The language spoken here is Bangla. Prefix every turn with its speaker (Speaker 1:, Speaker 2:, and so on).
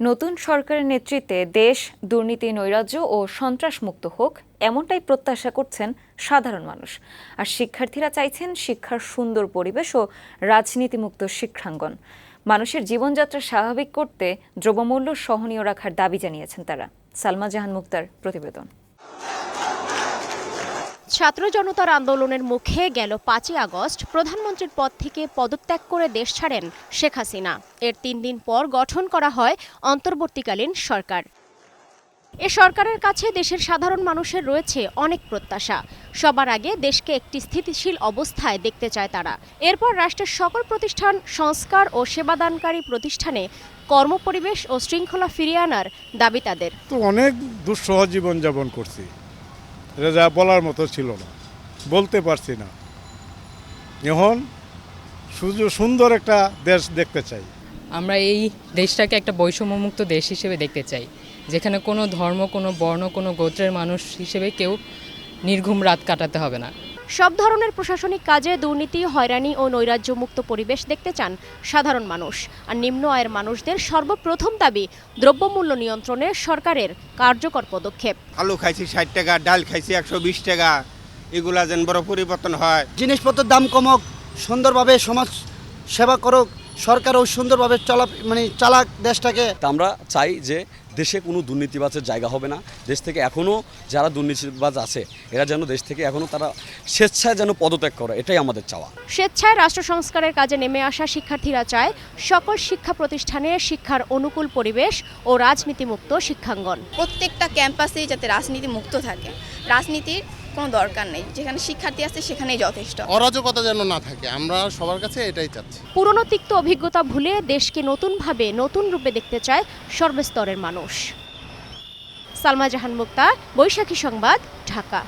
Speaker 1: নতুন সরকারের নেতৃত্বে দেশ, দুর্নীতি, নৈরাজ্য ও সন্ত্রাসমুক্ত হোক, এমনটাই প্রত্যাশা করছেন সাধারণ মানুষ। আর শিক্ষার্থীরা চাইছেন শিক্ষার সুন্দর পরিবেশ ও রাজনীতিমুক্ত শিক্ষাঙ্গন। মানুষের জীবনযাত্রা স্বাভাবিক করতে দ্রব্যমূল্য সহনীয় রাখার দাবি জানিয়েছেন তারা। সালমা জাহান মুক্তার প্রতিবেদন।
Speaker 2: ছাত্র জনতার আন্দোলনের মুখে গেল পাঁচই আগস্ট। প্রধানমন্ত্রীর পদ থেকে পদত্যাগ করে দেশ ছাড়েন শেখ হাসিনা। এর তিন দিন পর গঠন করা হয় অন্তর্বর্তীকালীন সরকার। এ সরকারের কাছে দেশের সাধারণ মানুষের রয়েছে অনেক প্রত্যাশা। সবার আগে দেশকে একটি স্থিতিশীল অবস্থায় দেখতে চায় তারা। এরপর রাষ্ট্রের সকল প্রতিষ্ঠান, সংস্কার ও সেবাদানকারী প্রতিষ্ঠানে কর্মপরিবেশ ও শৃঙ্খলা ফিরিয়ে আনার দাবি তাদের।
Speaker 3: তো অনেক দুঃসহ জীবনযাপন করছি। এটা যা বলার মতো ছিল না। বলতে পারছি না। এখন শুধু সুন্দর একটা দেশ দেখতে চাই।
Speaker 4: আমরা এই দেশটাকে একটা বৈষম্যমুক্ত দেশ হিসেবে দেখতে চাই, যেখানে কোনো ধর্ম, কোনো বর্ণ, কোনো গোত্রের মানুষ হিসেবে কেউ নির্ঘুম রাত কাটাতে হবে না।
Speaker 2: সব ধরনের প্রশাসনিক কাজে দুর্নীতি হয়রানি ও নৈরাজ্য মুক্ত পরিবেশ দেখতে চান সাধারণ মানুষ। আর নিম্ন আয়ের মানুষদের সর্বপ্রথম দাবি দ্রব্যমূল্য নিয়ন্ত্রণে সরকারের কার্যকর পদক্ষেপ।
Speaker 5: আলু খাইছি ষাট টাকা ডাল খাইছি একশো বিশ টাকা এগুলা যেন বড় পরিবর্তন হয়।
Speaker 6: জিনিসপত্রের দাম কমক সুন্দরভাবে সমাজ সেবা করুক সরকারও সুন্দরভাবে চলা মানে চালাক দেশটাকে।
Speaker 7: আমরা চাই যে দেশে কোনো দুর্নীতিবাজের জায়গা হবে না। দেশ থেকে এখনও যারা দুর্নীতিবাজ আছে এরা যেন দেশ থেকে এখনও তারা স্বেচ্ছায় যেন পদত্যাগ করে এটাই আমাদের চাওয়া।
Speaker 2: স্বেচ্ছায় রাষ্ট্র সংস্কারের কাজে নেমে আসা শিক্ষার্থীরা চায় সকল শিক্ষা প্রতিষ্ঠানে শিক্ষার অনুকূল পরিবেশ ও রাজনীতিমুক্ত শিক্ষাঙ্গন।
Speaker 8: প্রত্যেকটা ক্যাম্পাসেই যাতে রাজনীতি মুক্ত থাকে। রাজনীতির কোনো দরকার নেই। যেখানে শিক্ষার্থী আছে সেখানেই যথেষ্ট।
Speaker 9: অরাজকতা যেন না থাকে আমরা সবার কাছে এটাই চাচ্ছি।
Speaker 2: পুরনো তিক্ত অভিজ্ঞতা ভুলে দেশকে নতুনভাবে নতুন রূপে দেখতে চায় সর্বস্তরের মানুষ। সালমা জাহান মুক্তা বৈশাখী সংবাদ ঢাকা।